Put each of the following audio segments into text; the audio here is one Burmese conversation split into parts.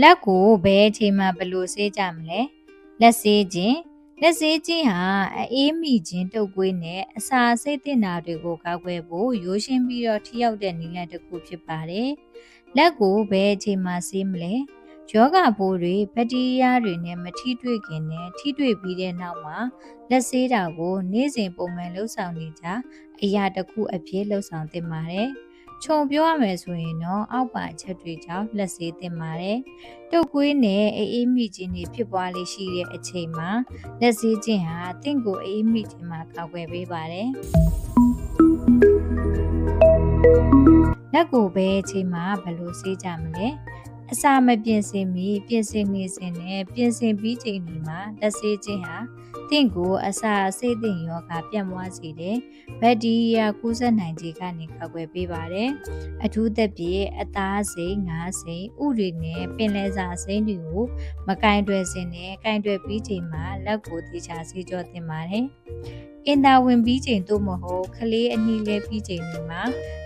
လက်ကိုဘယ်အချိန်မှဘယ်လိုဆေးကြမလဲလက်ဆေးခြင်းလက်ဆေးခြင်းဟာအေးမိခြင်းတုပ်ကွေးနဲ့အစာစိတ်တင်တာတွေကိုကာကွယ်ဖို့ရိုးရှင်းပြီးတော့ထိရောက်တဲ့နည်းလမ်းတစ်ခုဖြစ်ပါတယ်လက်ကိုဘယ်အချိန်မှဆေးမလဲယောဂပိုးတွေဘက်တီးရီးယားတွေနဲ့မထိတွေ့ခင်နဲ့ထိတွေ့ပြီးတဲ့နောက်မှာလက်ဆေးတာကို နေ့စဉ်ပုံမှန်လှုပ်ဆောင်နေကြအရာတစ်ခုအဖြစ်လှုပ်ဆောင်သင့်ပါတယ်။ ခြုံပြောရမယ်ဆိုရင်တော့အောက်ပါအချက်တွေကြောင့်လက်ဆေးသင့်ပါတယ်။တုပ်ကွေးနဲ့အေးအေးမိခြင်းတွေဖြစ်ပွားလေးရှိတဲ့အချိန်မှာလက်ဆေးခြင်းဟာတင့်ကိုအေးအေးမိခြင်းမှာကာကွယ်ပေးပါတယ်။လက်ကိုပဲအချိန်မှာဘယ်လိုဆေးကြမလဲ။အစာမပြင်ဆင်မီပြင်ဆင်နေစဉ်နဲ့ပြင်ဆင်ပြီးချိန်ဒီမှာလက်ဆေးခြင်းဟာ တင့်ကိုအစာအဆိပ်သင့်ယောဂပြန့်ပွားစေတဲ့ဘက်တီးရီးယားကူးစက်နိုင်ခြင်းကနေကာကွယ်ပေးပါတယ်။အထူးသဖြင့်အသားစိမ်ငါးစိမ်ဥတွေနဲ့ပင်လယ်စာစိမ်တွေကိုမကင်တွယ်စဉ်နဲ့ကင်တွယ်ပြီးချိန်မှာလက်ကိုတေချာဆေးကြောသင့်ပါတယ်။အင်တာဝင်ပြီးချိန်သို့မဟုတ်ခလေးအနီးလဲပြီးချိန်တွေမှာ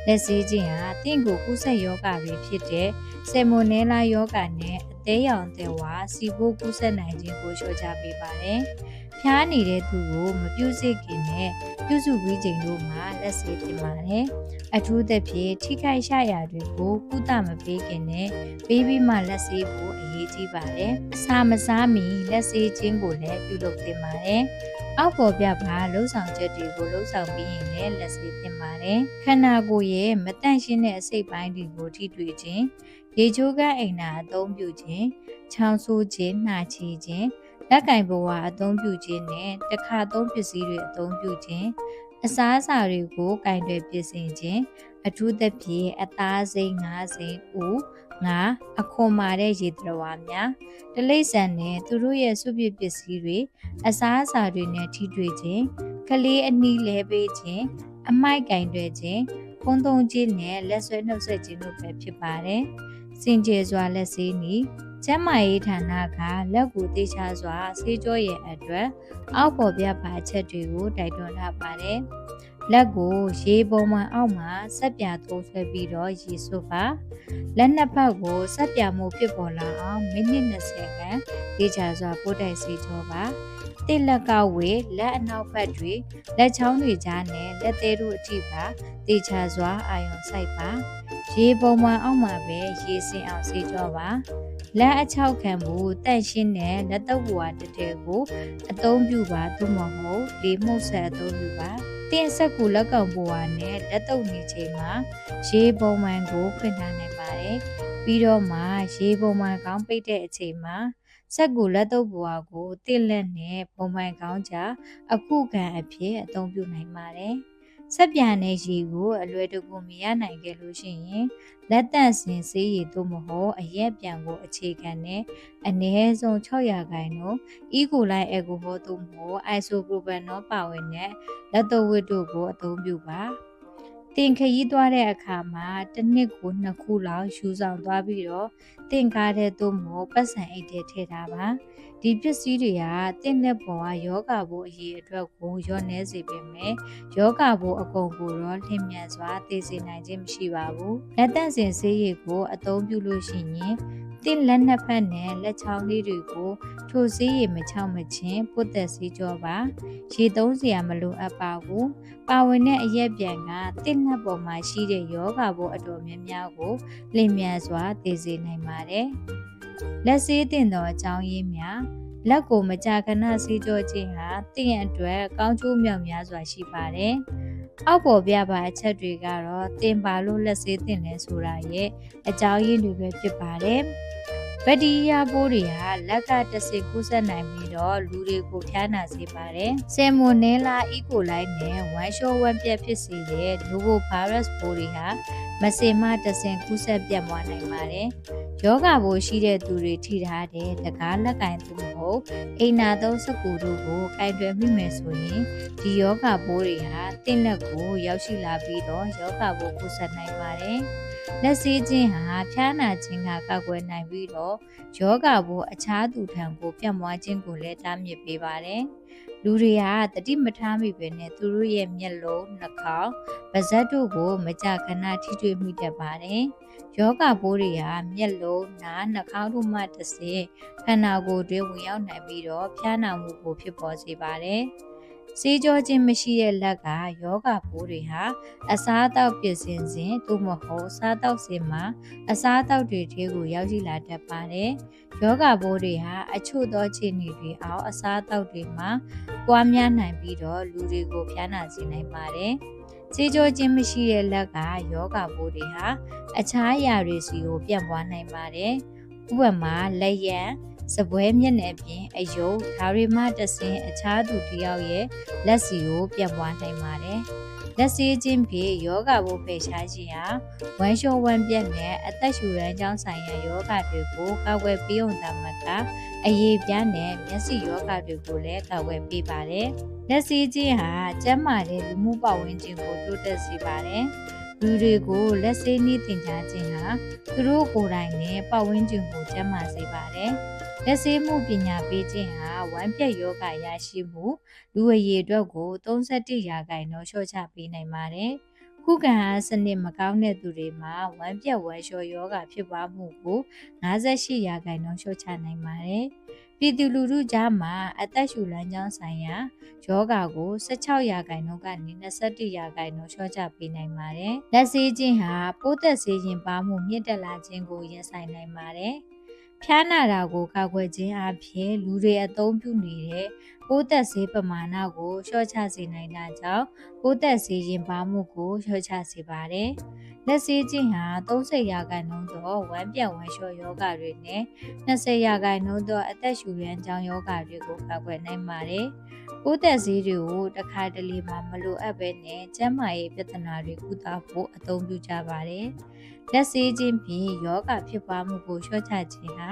လက်ဆေးခြင်းဟာတင့်ကိုကူးစက်ယောဂတွေဖြစ်တဲ့ဆယ်မိုနယ်လာယောဂနဲ့အ သေးရောင်သေးဝါစီဘိုးကူးစက်နိုင်ခြင်းကိုလျှော့ချပေးပါတယ်။ဖျားနေတဲ့သူကိုမပြုတ်စေခင်နဲ့ပြုစုပြီးချိန်တို့မှာလက်ဆေးတင်ပါတယ်။အထူးသဖြင့်ထိခိုက်ရှာရာတွေကိုကုသမပေးခင်နဲ့ပေးပြီးမှလက်ဆေးဖို့အရေးကြီးပါတယ်။အစာမစားမီလက်ဆေးခြင်းကိုလည်းပြုလုပ်သင့်ပါတယ်။အောက်ပေါ်ပြပါလှုပ်ဆောင်ချက်တွေကိုလှုပ်ဆောင်ပြီးရင်လည်းလက်ဆေးသင့်ပါတယ်။ခန္ဓာကိုယ်ရဲ့မတန့်ရှင်းတဲ့အစိတ်ပိုင်းတွေကိုထိတွေ့ခြင်း ရေချိုးကအိမ်နာအသုံးပြုခြင်းချောင်းဆိုးခြင်းနှာချီခြင်းလက်ကင်ဘဝအသုံးပြုခြင်းနဲ့တခါသုံးပစ္စည်းတွေအသုံးပြုခြင်းအစားအစာတွေကိုကင်တွယ်ပြင်ဆင်ခြင်းအထူးသဖြင့်အသားစိမ်းငါးစိမ်းဦးငါအခွန်မာတဲ့ရေတရဝါများတလိษံနဲ့သူတို့ရဲ့စုပြပစ္စည်းတွေအစားအစာတွေနဲ့ထိတွေ့ခြင်းကလေးအနီးလဲပေးခြင်းအမိုက်ကင်တွယ်ခြင်းဖုံးသုံးခြင်းနဲ့လက်ဆွဲနှုတ်ဆက်ခြင်းတို့ပဲဖြစ်ပါတယ်။ စင်ကြယ်စွာလက်ဆေးနီကျမ်းမာရေးဌာနကလက်ကိုတေချာစွာဆေးကြောရဲ့အတွက်အောက်ပေါ်ပြပါချက်တွေကိုတိုက်တွန်းထားပါတယ်။လက်ကိုရေပုံမှန်အောက်မှာဆက်ပြထိုးဆွဲပြီးတော့ရေဆွပါလက်နှစ်ဖက်ကိုဆက်ပြမှုဖြစ်ပေါ်လာအောင်မိနစ်20ခန့်တေချာစွာပို့တိုက်ဆေးကြောပါတိလက်ကဝေလက်အနောက်ဘက်တွေလက်ချောင်းတွေကြားနဲ့လက်သေးတို့အထိပါတေချာစွာအာရုံစိုက်ပါ ရေပုံမှန်အောက်မှာပဲရေစင်အောင်ဆေးကြောပါလက်အချောက်ခံဖို့တန့်ရှင်းတဲ့လက်တော့ဘွားတတဲကို အသုံးပြုပါသို့မဟုတ်လေမှုတ်ဆက်အသုံးပြုပါတင်ဆက်ကူလက်ကောင်ဘွားနဲ့လက်တော့နေချိန်မှာရေပုံမှန်ကိုဖွင့်ထားနိုင်ပါတယ်ပြီးတော့မှရေပုံမှန်ကောင်းပိတ်တဲ့အချိန်မှာစက်ကူလက်တော့ဘွားကိုတင့်လက်နဲ့ပုံမှန်ကောင်းကြအခုခံအဖြစ်အသုံးပြုနိုင်ပါတယ် ဆက်ပြန်တဲ့ရေကိုအလွယ်တကူမရနိုင်ခဲ့လို့ရှိရင်လက်တန့်စင်ဆေးရည်သို့မဟုတ်အရက်ပြန်ကိုအခြေခံတဲ့အနည်းဆုံး600ခိုင်နှုန်းအီကိုလိုက်အယ်ကိုဟောသို့မဟုတ်အိုင်ဆိုပရိုပန်နောပါဝင်တဲ့လက်တော်ဝတ်တို့ကိုအသုံးပြုပါ တင်ခရီးသွားတဲ့အခါမှာတစ်နှစ်ကိုနှစ်ခုလောက်ယူဆောင်သွားပြီးတော့တင်ကားတဲ့သို့မဟုတ်ပတ်စံအိတ်ထဲထည့်ထားပါဒီပစ္စည်းတွေကတင့်တဲ့ပေါ်ကယောဂဘိုးအရေးအတွက်ကိုရော့နေစေပေမဲ့ယောဂဘိုးအကုန်ကိုတော့လျင်မြန်စွာသိစေနိုင်ခြင်းမရှိပါဘူးလက်တန့်စင်ဆေးရည်ကိုအသုံးပြုလို့ရှိရင် တင့်လက်နှစ်ဖက်နဲ့လက်ချောင်းလေးတွေကိုထိုဆေးရည်မချောက်မချင်းပုတ်သက်ဆေးကြောပါရေသုံးစရာမလိုအပ်ပါဘူးပါဝင်တဲ့အရက်ပြန်ကတင့်နှစ်ပေါ်မှာရှိတဲ့ယောဂဘိုးအတော်များများကိုလျင်မြန်စွာသိစေနိုင်ပါတယ်လက်ဆေးတင်သောအကြောင်းရင်းများလက်ကိုမကြာခဏဆေးကြောခြင်းဟာတင့်ရဲ့အတွက်ကောင်းကျိုးမြောက်များစွာရှိပါတယ်။အောက်ပေါ်ပြပါအချက်တွေကတော့တင်ပါလို့လက်ဆေးတင်လဲဆိုတာရဲ့အကြောင်းရင်းတွေပဲဖြစ်ပါတယ်။ ဘက်တီးရီးယားပိုးတွေဟာလက်ကတဆင်ကူးစက်နိုင်ပြီးတော့လူတွေကိုဖျားနာစေပါတယ်။ဆယ်မိုနယ်လာအီကိုလိုက်နဲ့ဝမ်ရှောဝမ်ပြက်ဖြစ်စေတဲ့နိုဗိုဗိုင်းရပ်စ်ပိုးတွေဟာမစင်မတဆင်ကူးစက်ပြန့်ပွားနိုင်ပါတယ်။ယောဂပိုးရှိတဲ့သူတွေထိထားတဲ့တကားလက်ကင်သူမဟုတ်အိနာသုံးစကူတို့ကိုကင်တွယ်မိမယ်ဆိုရင်ဒီယောဂပိုးတွေဟာတင့်လက်ကိုရောက်ရှိလာပြီးတော့ယောဂပိုးကူးစက်နိုင်ပါတယ်။ လက်ဆေးခြင်းဟာဖျားနာခြင်းကကောက်ွယ်နိုင်ပြီးတော့ယောဂဘို့အခြားသူထံကိုပြန့်ပွားခြင်းကိုလည်းတားမြစ်ပေးပါတယ်။လူတွေကတတိမထားမိပဲနဲ့သူတို့ရဲ့မျက်လုံးနှာခေါင်းပါးစပ်တို့ကိုမကြခဏထိတွေ့မိတတ်ပါတယ်။ယောဂပိုးတွေဟာမျက်လုံး၊နား၊နှာခေါင်းတို့မှတစ်ဆင့်ခန္ဓာကိုယ်တွင်းဝင်ရောက်နိုင်ပြီးတော့ဖျားနာမှုကိုဖြစ်ပေါ်စေပါတယ်။ စေးကြောခြင်းမရှိတဲ့လက်ကယောဂပိုးတွေဟာအစားအသောက်ပြင်ဆင်စဉ်သို့မဟုတ်စားသောက်စဉ်မှာအစားအသောက်တွေထဲကိုရောက်ရှိလာတတ်ပါတယ်။ယောဂပိုးတွေဟာအချို့သောခြေနေတွေအောင်အစားအသောက်တွေမှာပွားများနိုင်ပြီးတော့လူတွေကိုဖျားနာစေနိုင်ပါတယ်။စေးကြောခြင်းမရှိတဲ့လက်ကယောဂပိုးတွေဟာအခြားအရာတွေစီကိုပြန့်ပွားနိုင်ပါတယ်။ဥပမာလက်ရံ စပွဲမျက်နှာပြင်အယုတ်ဒါတွေမှတဆင်အခြားသူတစ်ယောက်ရဲ့လက်စီကိုပြန့်ပွားနိုင်ပါတယ်။လက်စီချင်းဖြင့်ယောဂဘိုးဖေရှားခြင်းဟာဝမ်းလျှောဝမ်းပြက်နဲ့အသက်ရှူရမ်းကြောင်းဆိုင်ရာယောဂတွေကိုကာကွယ်ပေးုံသာမကအရေးပြားနဲ့မျက်စိယောဂတွေကိုလည်းကာကွယ်ပေးပါတယ်။လက်စီချင်းဟာကျန်းမာတဲ့လူမှုပတ်ဝန်းကျင်ကိုတိုးတက်စေပါတယ်။လူတွေကိုလက်ဆေးနည်းသင်ကြားခြင်းဟာသူတို့ကိုယ်တိုင်နဲ့ပတ်ဝန်းကျင်ကိုကျန်းမာစေပါတယ်။ လက်ဆေးမှုပညာပေးခြင်းဟာဝမ်းပြက်ယောဂရရှိမှုလူအရေအတွက်ကို31ရာခိုင်နှုန်းလျှော့ချပေးနိုင်ပါတယ်။ခုခံအားစနစ်မကောင်းတဲ့သူတွေမှာဝမ်းပြက်ဝမ်းလျှောယောဂဖြစ်ပွားမှုကို58ရာခိုင်နှုန်းလျှော့ချနိုင်ပါတယ်။ပြည်သူလူထုကြားမှာအသက်ရှူလမ်းကြောင်းဆိုင်ရာယောဂါကို16ရာခိုင်နှုန်းကနေ21ရာခိုင်နှုန်းလျှော့ချပေးနိုင်ပါတယ်။လက်ဆေးခြင်းဟာပိုးသက်ဆေးရင်ပါမှုမြင့်တက်လာခြင်းကိုရင်ဆိုင်နိုင်ပါတယ်။ ဖျားနာတာကိုကာကွယ်ခြင်းအပြင်လူတွေအသုံးပြုနေတဲ့ပိုးသက်ဆေးပမာဏကိုလျှော့ချစေနိုင်တာကြောင့်ပိုးသက်ဆေးရင်ပါမှုကိုလျှော့ချစေပါတယ်။လက်ဆေးခြင်းဟာ30ရာခိုင်နှုန်းသောဝမ်းပြက်ဝမ်းလျှော့ယောဂတွေနဲ့20ရာခိုင်နှုန်းသောအသက်ရှူရမ်းကြောင်းယောဂတွေကိုကာကွယ်နိုင်ပါတယ်။ပိုးသက်ဆေးတွေကိုတစ်ခါတလေမှမလိုအပ်ဘဲနဲ့ကျန်းမာရေးပြဿနာတွေကုသဖို့အသုံးပြုကြပါတယ်။ လက်ဆေးခြင်းဖြင့်ယောဂဖြစ်ပွားမှုကိုလျှော့ချခြင်းဟာ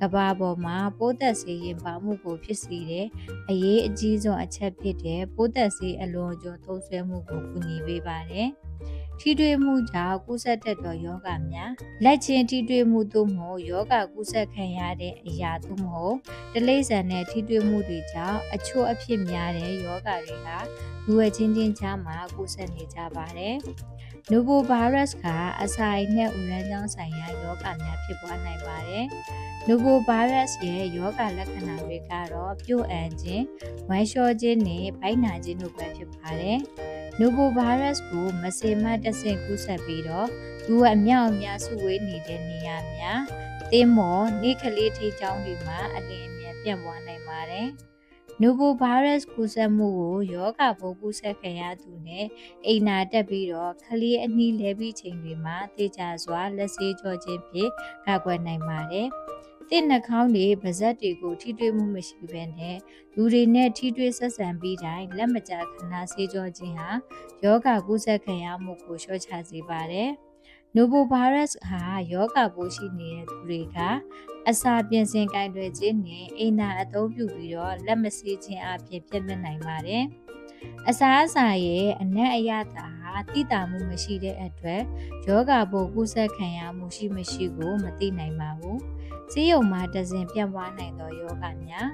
ကဘာပေါ်မှာပိုးသက်ဆေးရင်ပါမှုကိုဖြစ်စေတဲ့အရေးအကြီးဆုံးအချက်ဖြစ်တဲ့ပိုးသက်ဆေးအလွန်ကျော်သုံးဆွဲမှုကိုကူညီပေးပါတယ်။ထိတွေ့မှုကြောင့်ကူးစက်တတ်သောယောဂများလက်ချင်းထိတွေ့မှုသို့မဟုတ်ယောဂကူးစက်ခံရတဲ့အရာသို့မဟုတ်တလိษံနဲ့ထိတွေ့မှုတွေကြောင့်အချို့အဖြစ်များတဲ့ယောဂတွေဟာလူဝဲချင်းချင်းကြားမှာကူးစက်နေကြပါတယ်။ Novo virus ကအစာအိမ်နဲ့ဥရမ်းကြောင်းဆိုင်ရာယောဂများဖြစ်ပွားနိုင်ပါတယ်။ Novo virus ရဲ့ယောဂလက္ခဏာတွေကတော့ပြုတ်အန်ခြင်း၊ဝမ်းလျှောခြင်းနဲ့ဗိုက်နာခြင်းတို့ပဲဖြစ်ပါတယ်။ Novo virus ကိုမစေမတ်တဆင့်ကူးစက်ပြီးတော့လူအမြောက်အများစုဝေးနေတဲ့နေရာများတင်းမော်နေကလေးထိချောင်းတွေမှာအလင်းအမြန်ပြန့်ပွားနိုင်ပါတယ်။ Novo virus ကူးစက်မှုကိုယောဂပိုးကူးစက်ခံရသူနဲ့အိမ်နာတက်ပြီးတော့ခလီအနီးလဲပြီးချိန်တွေမှာတေချာစွာလက်ဆေးကြောခြင်းဖြင့်ကာကွယ်နိုင်ပါတယ်။တင့်နှာခေါင်းတွေပါးစပ်တွေကိုထိတွေ့မှုမရှိဘဲနဲ့လူတွေနဲ့ထိတွေ့ဆက်ဆံပြီးတိုင်းလက်မကျခဏဆေးကြောခြင်းဟာယောဂကူးစက်ခံရမှုကိုလျှော့ချစေပါတယ်။ Novovirus ဟာယောဂပိုးရှိနေတဲ့သူတွေက အစာပြင်ဆင်ကင်တွယ်ခြင်းနဲ့အိမ်သာအသုံးပြုပြီးတော့လက်မဆေးခြင်းအပြင်ပြည့်မြတ်နိုင်ပါတယ်။အစာအစာရဲ့အနက်အရသာဟာတိတာမှုမရှိတဲ့အတွက်ယောဂပိုးကူးစက်ခံရမှုရှိမရှိကိုမသိနိုင်ပါဘူး။ဆေးရုံမှာတစင်ပြန့်ပွားနိုင်သောယောဂများ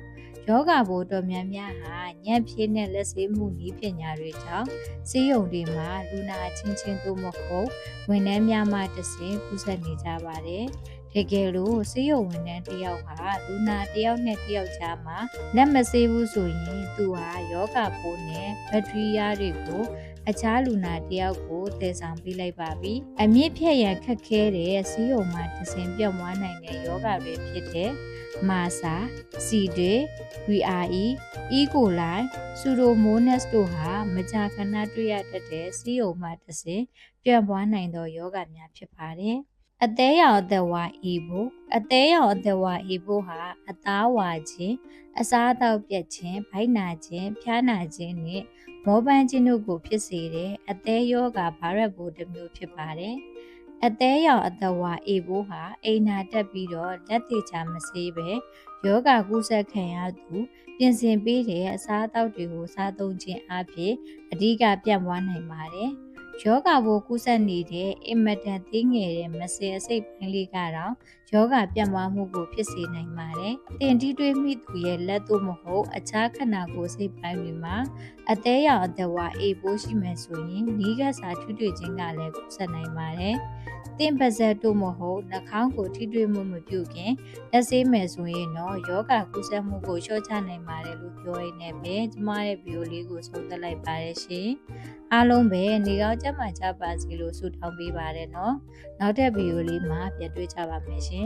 ယောဂဘိုးတော်များများဟာညံ့ဖြည့်နဲ့လက်ဆေးမှုနည်းပညာတွေကြောင့်ဆေးရုံတွေမှာလူနာချင်းချင်းသို့မဟုတ်ဝန်ထမ်းများမှတဆင်ကူးစက်နေကြပါတယ်။ တကယ်လို့ဆေးရုံဝန်ထမ်းတယောက်ဟာလူနာတယောက်နဲ့တယောက်ကြားမှာလက်မဆေးဘူးဆိုရင်သူဟာယောဂပိုးနဲ့ဘက်ထရီးယားတွေကိုအခြားလူနာတယောက်ကိုတည်ဆောင်ပေးလိုက်ပါပြီ။အမြင့်ဖြတ်ရန်ခက်ခဲတဲ့ဆေးရုံမှာတဆင်ပြောင်းသွားနိုင်တဲ့ယောဂတွေဖြစ်တဲ့မာစာစီတွေ VRE အီကိုလိုင်းဆူဒိုမိုနက်စ်တို့ဟာမကြာခဏတွေ့ရတတ်တဲ့ဆေးရုံမှာတဆင်ပြန့်ပွားနိုင်သောယောဂများဖြစ်ပါတယ်။ အသေးရောင်အသက်ဝါဤဖို့အသေးရောင်အသက်ဝါဤဖို့ဟာအသားဝါခြင်းအစားအသောက်ပြတ်ခြင်းဗိုက်နာခြင်းဖျားနာခြင်းနဲ့မောပန်းခြင်းတို့ကိုဖြစ်စေတဲ့အသေးယောဂဗိုင်းရပ်ပိုးတစ်မျိုးဖြစ်ပါတယ်အသေးရောင်အသက်ဝါအေဘိုးဟာအိမ်နာတက်ပြီးတော့လက်သေးချမစေးပဲယောဂကူးစက်ခံရသူပြင်ဆင်ပေးတဲ့အစားအသောက်တွေကိုစားသုံးခြင်းအပြင်အဓိကပြန့်ပွားနိုင်ပါတယ်။ ယောဂဘိုးကူးစက်နေတဲ့အင်မတန်သေးငယ်တဲ့မစင်အစိတ်ပိုင်းလေးကတော့ယောဂပြတ်သွားမှုကိုဖြစ်စေနိုင်ပါတယ်။တင်တီးတွေးမိသူရဲ့လက်သို့မဟုတ်အခြားခန္ဓာကိုယ်စိတ်ပိုင်းတွေမှာအသေးရောင်အသက်ဝါအေးပိုးရှိမယ်ဆိုရင်နီးကပ်စာထွတွေ့ခြင်းကလည်းကူးစက်နိုင်ပါတယ်။ တင်ပါဇက်တို့မဟုတ်နှာခေါင်းကိုထိတွေ့မှုမပြုခင်လက်ဆေးမယ်ဆိုရင်တော့ယောဂကူးစက်မှုကိုလျှော့ချနိုင်ပါတယ်လို့ပြောရင်းနဲ့ပဲကျမရဲ့ဗီဒီယိုလေးကိုဆုံးသက်လိုက်ပါတယ်ရှင်။အားလုံးပဲနေကောင်းကြမှာကြပါစေလို့ဆုတောင်းပေးပါတယ်နော်။နောက်တဲ့ဗီဒီယိုလေးမှာပြန်တွေ့ကြပါမယ်ရှင်